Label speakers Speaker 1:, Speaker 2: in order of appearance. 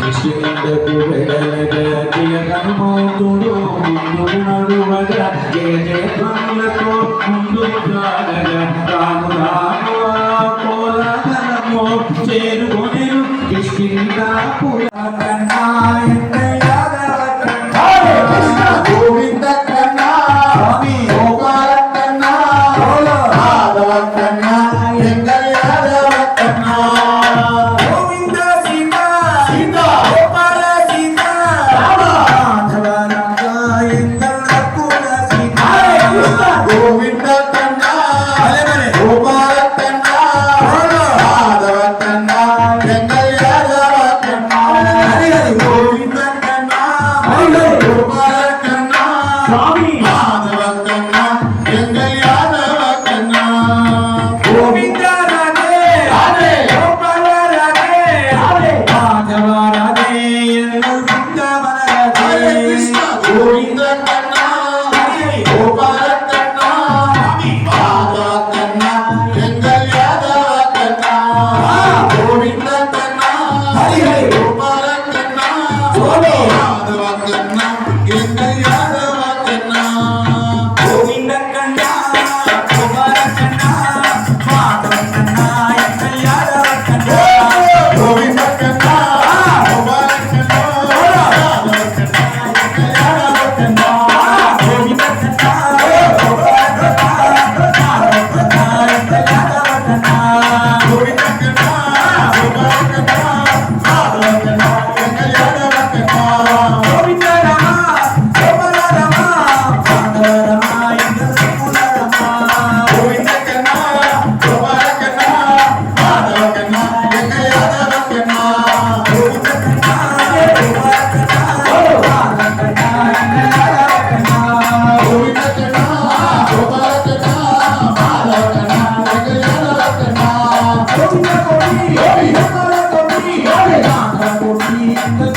Speaker 1: కృష్ణుడు ముందు నడువగా జయ జయ ధ్వనులతో ముందు సాగగా రాము రాము కోలాహలము
Speaker 2: కృష్ణ పురాణ Govinda Kanna
Speaker 1: தொட்டி